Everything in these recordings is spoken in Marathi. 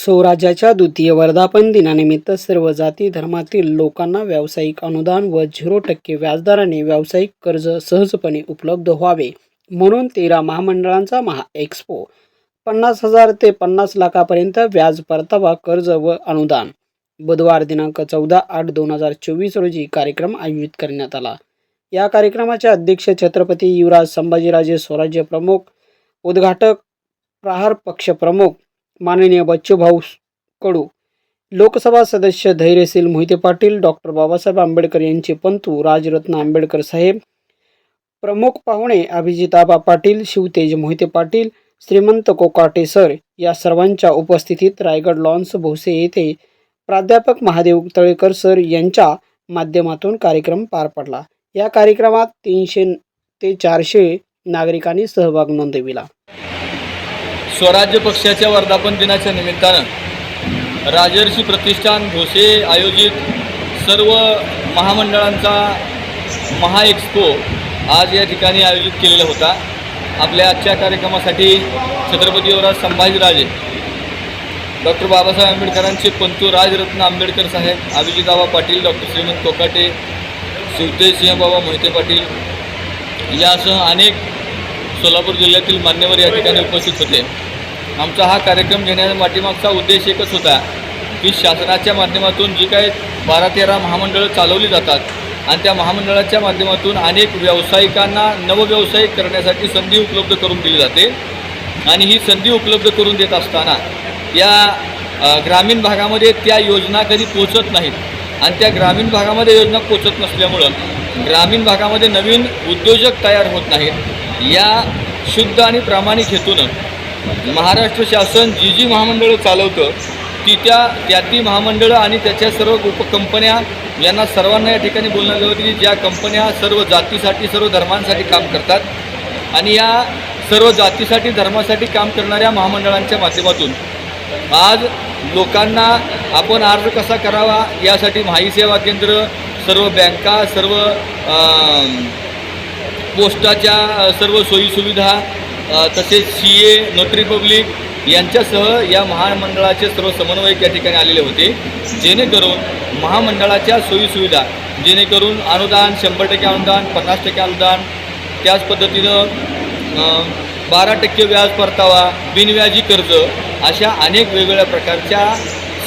स्वराज्याच्या द्वितीय वर्धापन दिनानिमित्त सर्व जाती धर्मातील लोकांना व्यावसायिक अनुदान व झिरो टक्के व्याजदराने व्यावसायिक कर्ज सहजपणे उपलब्ध व्हावे म्हणून तेरा महामंडळांचा महा एक्स्पो पन्नास हजार ते पन्नास लाखापर्यंत व्याज परतावा कर्ज व अनुदान. बुधवार दिनांक चौदा आठ दोन हजार चोवीस रोजी कार्यक्रम आयोजित करण्यात आला. या कार्यक्रमाचे अध्यक्ष छत्रपती युवराज संभाजीराजे स्वराज्य प्रमुख उद्घाटक प्रहार पक्ष प्रमुख माननीय बच्चूभाऊ कडू लोकसभा सदस्य धैर्यशील मोहिते पाटील डॉक्टर बाबासाहेब आंबेडकर यांचे पंतू राजरत्न आंबेडकर साहेब प्रमुख पाहुणे अभिजिताबा पाटील शिवतेज मोहिते पाटील श्रीमंत कोकाटे सर या सर्वांच्या उपस्थितीत रायगड लॉन्स भोसे येथे प्राध्यापक महादेव तळेकर सर यांच्या माध्यमातून कार्यक्रम पार पडला. या कार्यक्रमात तीनशे ते चारशे नागरिकांनी सहभाग नोंदविला. स्वराज्य पक्षाच्या वर्धापन दिनाच्या निमित्तानं राजर्षी प्रतिष्ठान भोसे आयोजित सर्व महामंडळांचा महाएक्स्पो आज या ठिकाणी आयोजित केलेला होता. आपल्या आजच्या कार्यक्रमासाठी छत्रपती युवराज संभाजीराजे डॉक्टर बाबासाहेब आंबेडकरांचे पंतू राजरत्न आंबेडकर साहेब अभिजिताबा पाटील डॉक्टर श्रीमंत कोकाटे शिवतेज सिंहबाबा मोहिते पाटील यासह अनेक सोलापूर जिल्ह्यातील मान्यवर या ठिकाणी उपस्थित होते. आमचा हा कार्यक्रम घेण्याचा पाठीमागचा उद्देश एकच होता की शासनाच्या माध्यमातून जी काही बारा तेरा महामंडळं चालवली जातात आणि त्या महामंडळाच्या माध्यमातून अनेक व्यावसायिकांना नवव्यवसायिक करण्यासाठी संधी उपलब्ध करून दिली जाते. आणि ही संधी उपलब्ध करून देत असताना या ग्रामीण भागामध्ये त्या योजना कधी पोचत नाहीत. आणि त्या ग्रामीण भागामध्ये योजना पोचत नसल्यामुळं ग्रामीण भागामध्ये नवीन उद्योजक तयार होत नाहीत. या शुद्ध आणि प्रामाणिक हेतूनं महाराष्ट्र शासन जी जी महामंडळं चालवतं ती त्या त्या ती महामंडळं आणि त्याच्या सर्व उपकंपन्या यांना सर्वांना या ठिकाणी बोलण्यात आलं होतं की ज्या कंपन्या सर्व जातीसाठी सर्व धर्मांसाठी काम करतात आणि या सर्व जातीसाठी धर्मासाठी काम करणाऱ्या महामंडळांच्या माध्यमातून आज लोकांना आपण अर्ज कसा करावा यासाठी माही सेवा केंद्र सर्व बँका सर्व पोस्टाच्या सर्व सोयीसुविधा तसेच सी ए नोटरी पब्लिक यांच्यासह या महामंडळाचे सर्व समन्वयक या ठिकाणी आलेले होते. जेणेकरून महामंडळाच्या सोयीसुविधा जेणेकरून अनुदान शंभर टक्के अनुदान पन्नास टक्के अनुदान त्याच पद्धतीनं बारा टक्के व्याज परतावा बिनव्याजी कर्ज अशा अनेक वेगवेगळ्या प्रकारच्या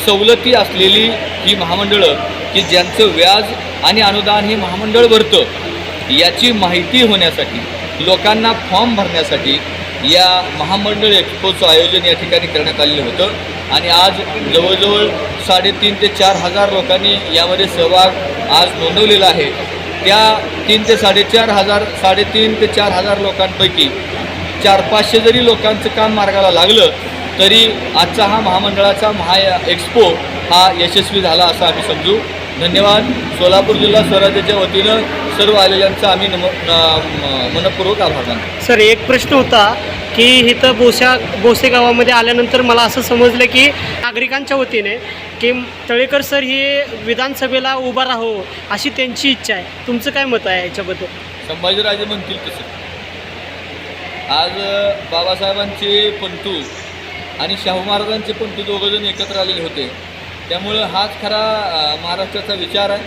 सवलती असलेली ही महामंडळं की ज्यांचं व्याज आणि अनुदान हे महामंडळ भरतं याची माहिती होण्यासाठी लोकांना फॉर्म भरण्यासाठी या महामंडळ एक्सपोचं आयोजन या ठिकाणी करण्यात आलेलं होतं. आणि आज जवळजवळ साडेतीन ते चार हजार लोकांनी यामध्ये सहभाग आज नोंदवलेला आहे. त्या तीन ते साडेचार हजार साडेतीन ते चार हजार लोकांपैकी चार पाचशे जरी लोकांचं काम मार्गाला लागलं तरी आजचा हा महामंडळाचा महा एक्स्पो हा यशस्वी झाला असं आम्ही समजू. धन्यवाद. सोलापूर जिल्हा स्वराज्याच्या वतीनं सर्व आलेल्यांचा आम्ही नम मनपूर्वक आभार मानतो. सर एक प्रश्न होता. की इथं बोस्या बोसे गावामध्ये आल्यानंतर मला असं समजलं की नागरिकांच्या वतीने की तळेकर सर हे विधानसभेला उभा राहो अशी त्यांची इच्छा आहे. तुमचं काय मत आहे याच्याबद्दल? संभाजीराजे म्हणतील तसं. आज बाबासाहेबांचे पंतू आणि शाहू महाराजांचे पंतू दोघंजण एकत्र आलेले होते. त्यामुळं हाच खरा महाराष्ट्राचा विचार आहे.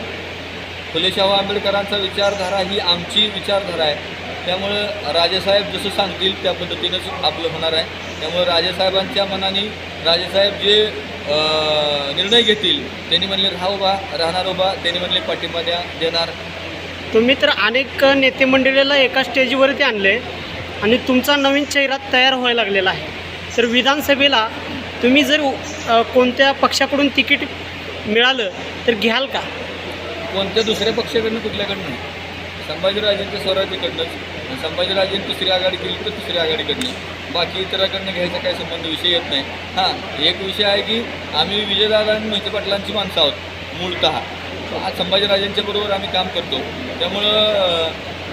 फुले शाहू आंबेडकरांचा विचारधारा ही आमची विचारधारा आहे. त्यामुळं राजेसाहेब जसं सांगतील त्या पद्धतीनंच आपलं होणार आहे. त्यामुळं राजेसाहेबांच्या मनाने राजेसाहेब जे निर्णय घेतील त्यांनी म्हणले राहा उभा राहणार उभा. त्यांनी म्हणले पाठिंबा द्या देणार. तुम्ही तर अनेक नेते मंडळीला एका स्टेजवरती आणले आणि तुमचा नवीन चेहरा तयार व्हायला लागलेला आहे. तर विधानसभेला तुम्ही जर कोणत्या पक्षाकडून तिकीट मिळालं तर घ्याल का? कोणत्या दुसऱ्या पक्षाकडनं? कुठल्याकडनं. संभाजीराजेंच्या स्वराज्याकडनंच. संभाजीराजेंनी तिसरी आघाडी केली तर तिसरी आघाडीकडनं बाकी इतराकडनं घ्यायचा काही संबंध विषय येत नाही. हां एक विषय आहे की आम्ही विजयदादा आणि मोहिते पाटलांची माणसं आहोत मूळतः आज संभाजीराजेंच्या बरोबर आम्ही काम करतो. त्यामुळं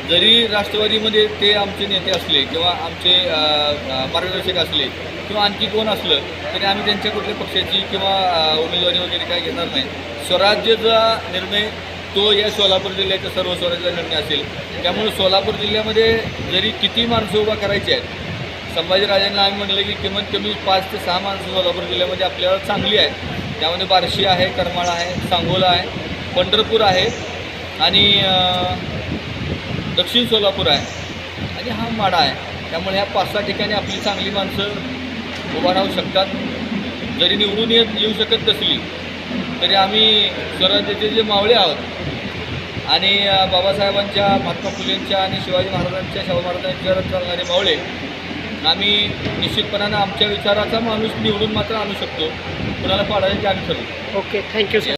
जरी राष्ट्रवादीमध्ये ते आमचे नेते असले किंवा आमचे मार्गदर्शक असले किंवा आणखी कोण असलं तरी आम्ही त्यांच्या कुठल्या पक्षाची किंवा उमेदवारी वगैरे काय घेणार नाही. स्वराज्याचा निर्णय तो या सोलापूर जिल्ह्याच्या सर्व स्वराज्याचा निर्णय असेल. त्यामुळे सोलापूर जिल्ह्यामध्ये जरी किती माणसं उभा करायची आहेत संभाजीराजांना आम्ही म्हटलं की किमान कमी पाच ते सहा माणसं सोलापूर जिल्ह्यामध्ये आपल्याला चांगली आहे त्यामध्ये बार्शी आहे करमाळा आहे सांगोला आहे पंढरपूर आहे आणि दक्षिण सोलापूर आहे आणि हा माडा आहे. त्यामुळे ह्या पाच सहा ठिकाणी आपली चांगली माणसं उभा राहू शकतात. जरी निवडून येत येऊ शकत नसली तरी आम्ही स्वराज्याचे जे मावळे आहोत आणि बाबासाहेबांच्या महात्मा फुलेंच्या आणि शिवाजी महाराजांच्या शाहू महाराजांच्या चालणारे मावळे आम्ही निश्चितपणानं आमच्या विचाराचा माणूस निवडून मात्र आणू शकतो. कुणाला पाडायचे आम्ही ठरवू. Okay thank you sir.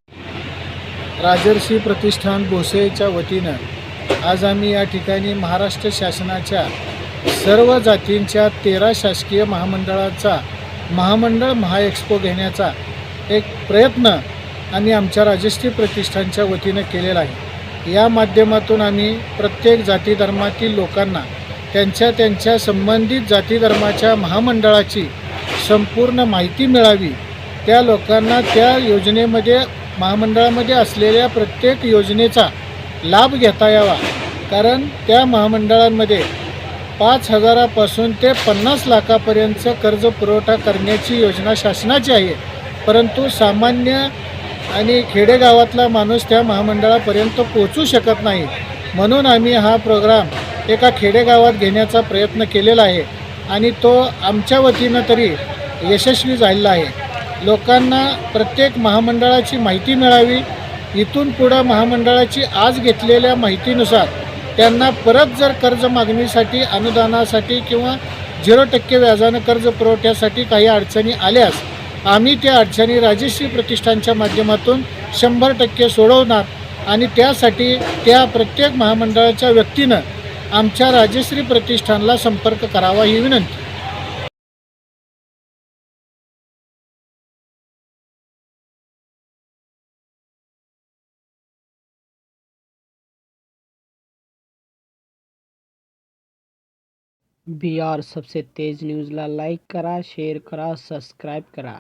Rajarshi Pratishthan भोसेच्या वतीनं आज आम्ही या ठिकाणी महाराष्ट्र शासनाच्या सर्व जातींच्या तेरा शासकीय महामंडळाचा महामंडळ महाएक्स्पो घेण्याचा एक प्रयत्न आणि आमच्या राजश्री प्रतिष्ठानच्या वतीनं केलेला आहे. या माध्यमातून आम्ही प्रत्येक जाती धर्मातील लोकांना त्यांच्या त्यांच्या संबंधित जाती धर्माच्या महामंडळाची संपूर्ण माहिती मिळावी. त्या लोकांना त्या योजनेमध्ये महामंडळामध्ये असलेल्या प्रत्येक योजनेचा लाभ घेता यावा. कारण त्या महामंडळांमध्ये पाच हजारापासून ते पन्नास लाखापर्यंतचं कर्ज पुरवठा करण्याची योजना शासनाची आहे. परंतु सामान्य आणि खेडेगावातला माणूस त्या महामंडळापर्यंत पोचू शकत नाही. म्हणून आम्ही हा प्रोग्राम एका खेडेगावात घेण्याचा प्रयत्न केलेला आहे आणि तो आमच्या वतीनं तरी यशस्वी झालेला आहे. लोकांना प्रत्येक महामंडळाची माहिती मिळावी इथून पुढं महामंडळाची आज घेतलेल्या माहितीनुसार त्यांना परत जर कर्ज मागणीसाठी अनुदानासाठी किंवा झिरो टक्के व्याजानं कर्ज पुरवठ्यासाठी काही अडचणी आल्यास आम्ही त्या अडचणी राजश्री प्रतिष्ठानच्या माध्यमातून शंभर टक्के सोडवणार आणि त्यासाठी त्या प्रत्येक महामंडळाच्या व्यक्तीनं आमच्या राजश्री प्रतिष्ठानला संपर्क करावा ही विनंती. बी आर सबसे तेज न्यूजला लाईक करा शेअर करा सबस्क्राईब करा।